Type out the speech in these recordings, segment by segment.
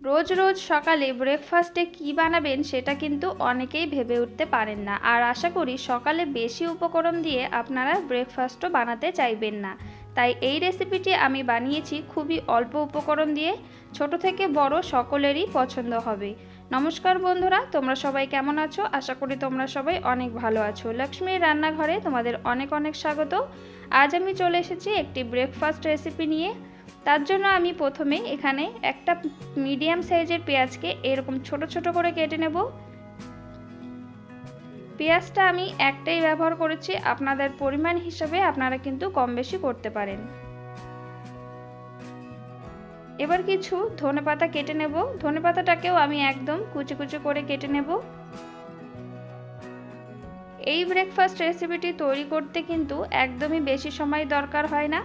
রোজ রোজ সকালে ব্রেকফাস্টে কি বানাবেন সেটা কিন্তু অনেকেই ভেবে উঠতে পারেন না। আর আশা করি সকালে বেশি উপকরণ দিয়ে আপনারা ব্রেকফাস্টও বানাতে চাইবেন না। তাই এই রেসিপিটি আমি বানিয়েছি খুবই অল্প উপকরণ দিয়ে। ছোট থেকে বড় সকলেরই পছন্দ হবে। নমস্কার বন্ধুরা, তোমরা সবাই কেমন আছো? আশা করি তোমরা সবাই অনেক ভালো আছো। লক্ষ্মীর রান্নাঘরে তোমাদের অনেক অনেক স্বাগত। আজ আমি চলে এসেছি একটি ব্রেকফাস্ট রেসিপি নিয়ে। তার জন্য আমি প্রথমে এখানে একটা মিডিয়াম সাইজের পেঁয়াজকে এরকম ছোট ছোট করে কেটে নেব। পেঁয়াজটা আমি একটাই ব্যবহার করেছি, আপনাদের পরিমাণ হিসাবে আপনারা কিন্তু কম বেশি করতে পারেন। এবার কিছু ধনে পাতা কেটে নেব। ধনে পাতাটাকেও আমি একদম কুচি কুচি করে কেটে নেব। এই ব্রেকফাস্ট রেসিপিটি তৈরি করতে কিন্তু একদমই বেশি সময় দরকার হয় না।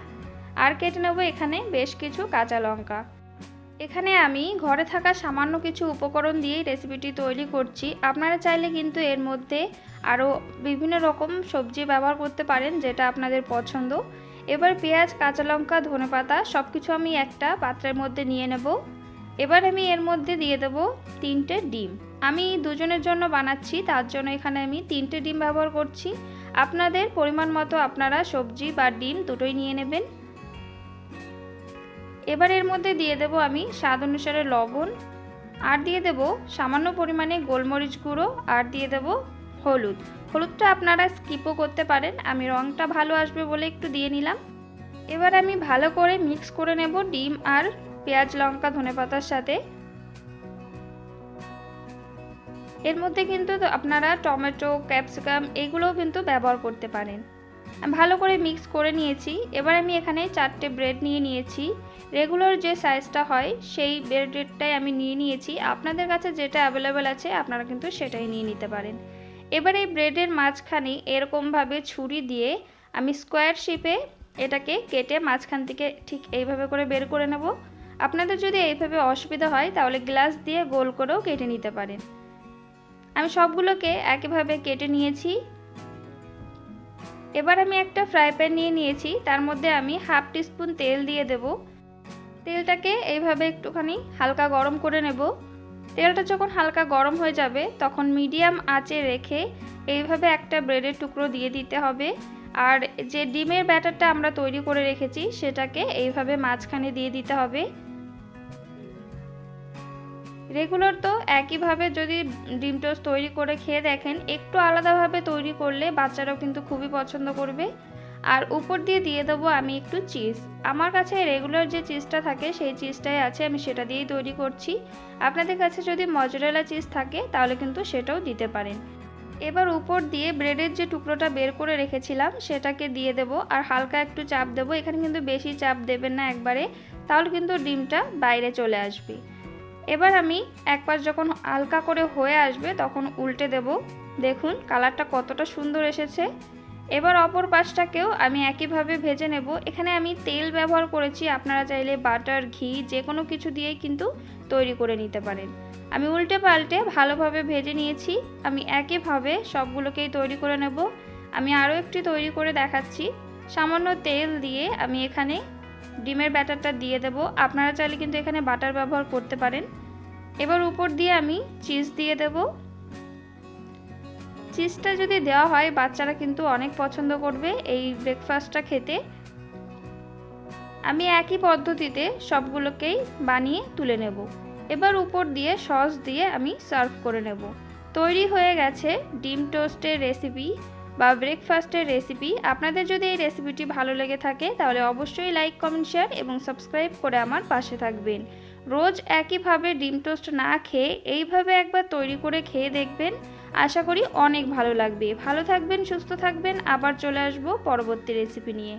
আর কেটে নেব এখানে বেশ কিছু কাঁচা লঙ্কা। এখানে আমি ঘরে থাকা সামান্য কিছু উপকরণ দিয়েই রেসিপিটি তৈরি করছি। আপনারা চাইলে কিন্তু এর মধ্যে আরও বিভিন্ন রকম সবজি ব্যবহার করতে পারেন, যেটা আপনাদের পছন্দ। এবার পেঁয়াজ, কাঁচা লঙ্কা ধনে পাতা সব কিছু আমি একটা পাত্রের মধ্যে নিয়ে নেব। এবার আমি এর মধ্যে দিয়ে দেব তিনটে ডিম। আমি দুজনের জন্য বানাচ্ছি, তার জন্য এখানে আমি তিনটে ডিম ব্যবহার করছি। আপনাদের পরিমাণ মতো আপনারা সবজি বা ডিম দুটোই নিয়ে নেবেন। এবার এর মধ্যে দিয়ে দেব আমি স্বাদ অনুসারে লবণ, আর দিয়ে দেব সামান্য পরিমাণে গোলমরিচ গুঁড়ো, আর দিয়ে দেব হলুদ। হলুদটা আপনারা স্কিপও করতে পারেন, আমি রঙটা ভালো আসবে বলে একটু দিয়ে নিলাম। এবার আমি ভালো করে মিক্স করে নেব ডিম আর পেঁয়াজ, লঙ্কা, ধনে পাতার সাথে। এর মধ্যে কিন্তু আপনারা টমেটো, ক্যাপসিকাম এগুলোও কিন্তু ব্যবহার করতে পারেন। ভালো করে মিক্স করে নিয়েছি। এবার আমি এখানে চারটে ব্রেড নিয়ে নিয়েছি। রেগুলার যে সাইজটা হয়, সেই ব্রেডটাই আমি নিয়ে নিয়েছি। আপনাদের কাছে যেটা অ্যাভেলেবেল আছে, আপনারা কিন্তু সেটাই নিয়ে নিতে পারেন। এবার এই ব্রেডের মাঝখানে এরকমভাবে ছুরি দিয়ে আমি স্কোয়ার শেপে এটাকে কেটে মাঝখান থেকে ঠিক এইভাবে করে বের করে নেব। আপনাদের যদি এইভাবে অসুবিধা হয়, তাহলে গ্লাস দিয়ে গোল করেও কেটে নিতে পারেন। আমি সবগুলোকে একইভাবে কেটে নিয়েছি। এবার আমি একটা ফ্রাই প্যান নিয়ে নিয়েছি, তার মধ্যে আমি হাফ টিস্পুন তেল দিয়ে দেব। তেলটাকে এইভাবে একটুখানি হালকা গরম করে নেব। তেলটা যখন হালকা গরম হয়ে যাবে, তখন মিডিয়াম আঁচে রেখে এইভাবে একটা ব্রেডের টুকরো দিয়ে দিতে হবে। আর যে ডিমের ব্যাটারটা আমরা তৈরি করে রেখেছি, সেটাকে এইভাবে মাঝখানে দিয়ে দিতে হবে। রেগুলার তো একইভাবে যদি ডিম টোস্ট তৈরি করে খেয়ে দেখেন, একটু আলাদাভাবে তৈরি করলে বাচ্চারাও কিন্তু খুবই পছন্দ করবে। আর উপর দিয়ে দিয়ে দেবো আমি একটু চিজ। আমার কাছে রেগুলার যে চিজটা থাকে, সেই চিজটাই আছে, আমি সেটা দিয়েই তৈরি করছি। আপনাদের কাছে যদি মজরেলা চিজ থাকে, তাহলে কিন্তু সেটাও দিতে পারেন। এবার উপর দিয়ে ব্রেডের যে টুকরোটা বের করে রেখেছিলাম, সেটাকে দিয়ে দেব আর হালকা একটু চাপ দেবো। এখানে কিন্তু বেশি চাপ দেবেন না একবারে, তাহলে কিন্তু ডিমটা বাইরে চলে আসবে। এবার আমি এক পাশ যখন হালকা করে হয়ে আসবে তখন উল্টে দেব। দেখুন, কালারটা কতটা সুন্দর এসেছে। এবার অপর পাশটাকেও আমি একইভাবে ভেজে নেব। এখানে আমি তেল ব্যবহার করেছি, আপনারা চাইলে বাটার, ঘি যে কোনো কিছু দিয়েই কিন্তু তৈরি করে নিতে পারেন। আমি উল্টে পাল্টে ভালোভাবে ভেজে নিয়েছি। আমি একইভাবে সবগুলোকেই তৈরি করে নেব। আমি আরও একটি তৈরি করে দেখাচ্ছি। সামান্য তেল দিয়ে আমি এখানে ডিমের ব্যাটারটা দিয়ে দেব। আপনারা চাইলে কিন্তু এখানে বাটার ব্যবহার করতে পারেন। এবার উপর দিয়ে আমি চিজ দিয়ে দেব। চিজটা যদি দেওয়া হয়, বাচ্চারা কিন্তু অনেক পছন্দ করবে এই ব্রেকফাস্টটা খেতে। আমি একই পদ্ধতিতে সবগুলোকেই বানিয়ে তুলে নেব। এবার উপর দিয়ে সস দিয়ে আমি সার্ভ করে নেব। তৈরি হয়ে গেছে ডিম টোস্টের রেসিপি বা ব্রেকফাস্টের রেসিপি আপনাদের যদি এই রেসিপিটি ভালো লেগে থাকে, তাহলে অবশ্যই লাইক কমেন্ট শেয়ার এবং সাবস্ক্রাইব করে আমার পাশে থাকবেন। রোজ একইভাবে ডিম টোস্ট না খেয়ে এইভাবে একবার তৈরি করে খেয়ে দেখবেন। আশা করি অনেক ভালো লাগবে। ভালো থাকবেন, সুস্থ থাকবেন। আবার চলে আসব পরবর্তী রেসিপি নিয়ে।